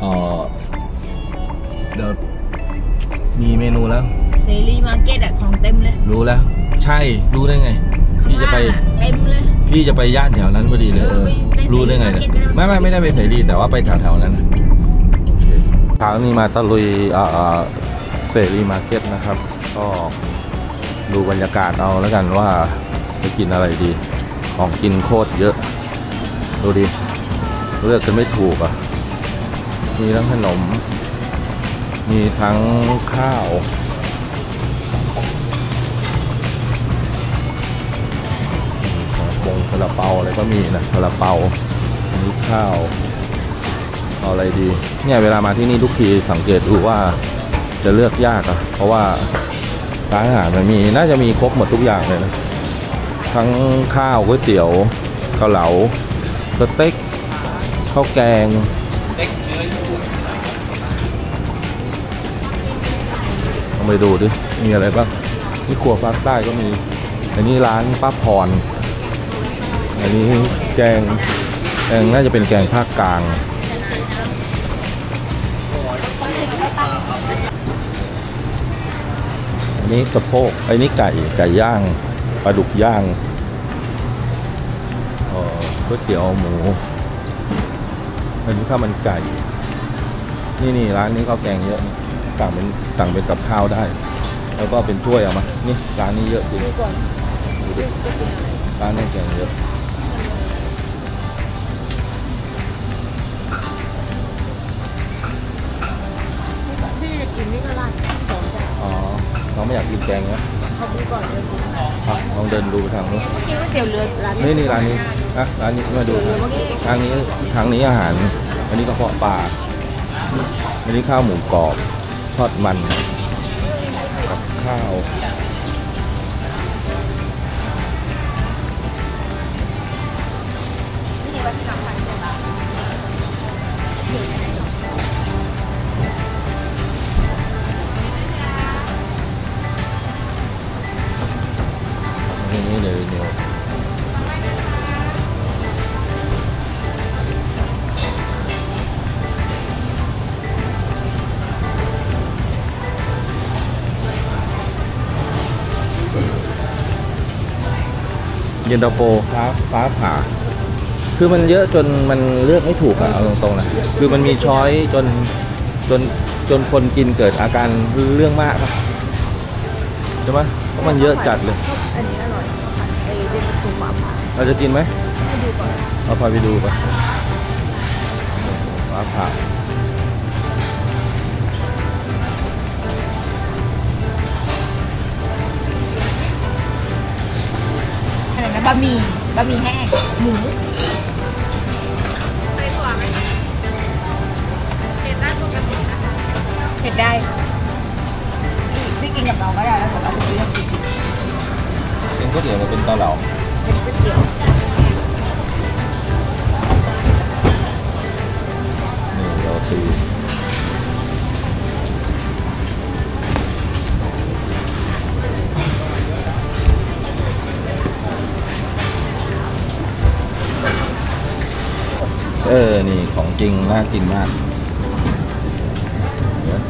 เออเดี๋ยวมีเมนูแล้ว เสรีมาร์เก็ตอะของเต็มเลยรู้แล้ว ใช่รู้ได้ไง พี่จะไป ข้างล่างอเต็มเลย พี่จะไปย่านแถวนั้นพอดีเลยเออเออไปในรู้ได้ไงเนี่ยเสรีมาร์เก็ตก็ได้ไม่ไม่ไม่ได้ไปเสรีแต่ว่าไปแถวแถวๆนั้นเช้านี้มาตะลุยเอ่อเสรีมาร์เก็ตนะครับ ก็ดูบรรยากาศเอาแล้วกันว่าจะกินอะไรดี ของกินโคตรเยอะ ดูดิ เลือกจะไม่ถูกอะ มีทั้งขนม มีทั้งข้าวของปงซาลาเปาอะไรก็มีนะซาลาเปาอันนี้ข้าวเอาอะไรดี เนี่ยเวลามาที่นี่ทุกทีสังเกตดูว่าจะเลือกยากอะเพราะว่าร้านอาหารมันมีน่าจะมีครบหมดทุกอย่างเลยนะ ทั้งข้าวก๋วยเตี๋ยวเกาเหลาสเต็กข้าวแกง ลองไปดูดิ มีอะไรบ้างนี่ครัวภาคใต้ก็มี อันนี้ร้านป้าพร อันนี้แกงแกงน่าจะเป็นแกงภาคกลาง อันนี้สะโพก อันนี้ไก่ ไก่ย่าง ปลาดุกย่างเอ่อก๋วยเตี๋ยวหมู อันนี้ข้าวมันไก่ นี่นี่ร้านนี้ข้าวแกงเยอะสั่งเป็นสั่งเป็นกับข้าวได้ แล้วก็เป็นถ้วยเอามา นี่ร้านนี้เยอะจริงดูดิร้านนี้แกงเยอะพี่จะกินนี่ก็ร้านสองจ้ะอ๋อ เราไม่อยากกินแกงนะ เขาดูก่อนเลยอะลองเดินดูไปทางนู้นกินก๋วยเตี๋ยวเรือร้านนี่นี่ร้านนี้อะร้านนี้มาดูทางนี้ทางนี้อาหาร อันนี้กระเพาะปลาอันนี้ข้าวหมูกรอบทอดมันกับข้าว นี่นี่เลยเนียวเย็นตาโฟฟ้าฟ้าผ่า คือมันเยอะจนมันเลือกไม่ถูกอะเอาตรงๆนะคือมันมีช้อยจนจนจนคนกินเกิดอาการเรื่องมากใช่ไหมเพราะมันเยอะจัดเลย เราจะกินไหมให้ดูก่อนเราพาไปดูไปฟ้าผ่าอะไรนะบะหมี่บะหมี่แห้งหมูเผ็ดได้พี่กินกับเราก็ได้แล้วแต่เราจะกินกับกิน เป็นก๋วยเตี๋ยวมันเป็นเกาเหลา ออนี่ของจริงน่ากินมากเดี๋ยว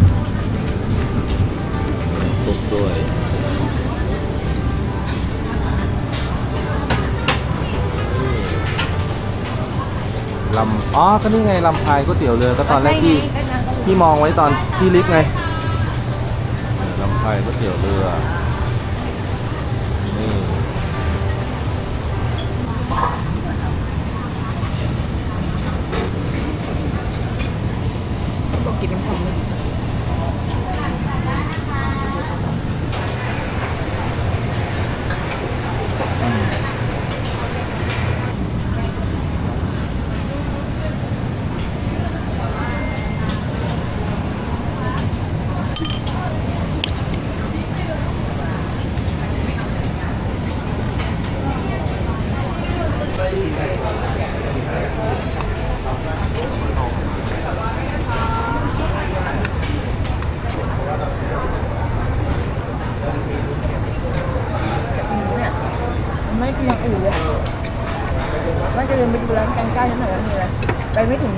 มีซุปด้วยลำอ๋อ ก็นี่ไงลำพายก๋วยเตี๋ยวเรือ ก็ตอนแรกที่ที่มองไว้ตอนที่ลิฟต์ไงลำไส้ก๋วยเตี๋ยวเรือ เป็นเบื้องแกงใกล้นิดหน่อยก็มีเลยไปไม่ถึง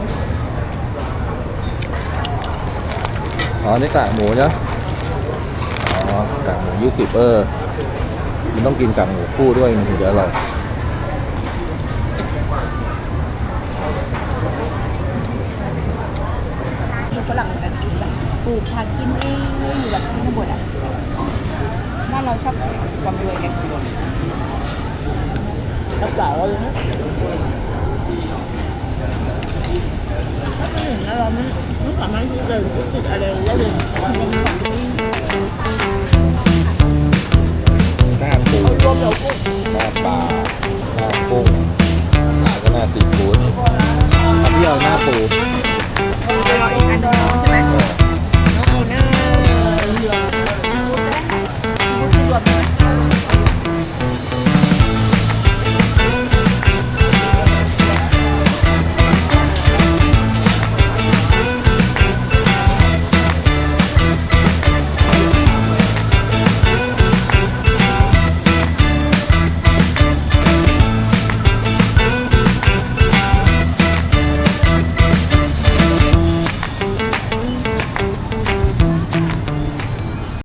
อ๋อนี่กากหมูเนาะอ๋อกากหมูยี่สิบเออมันต้องกินกากหมูคู่ด้วยมันถึงจะอร่อยฝรั่งแบบปลูกทานกินเองเลยอยู่แบบทั้งบมดอะบ้านเราชอบความรวยกันกระเป๋าเลยนะ แล้วเราไม่ไม่สามารถที่จะรู้สึกอะไรได้เลย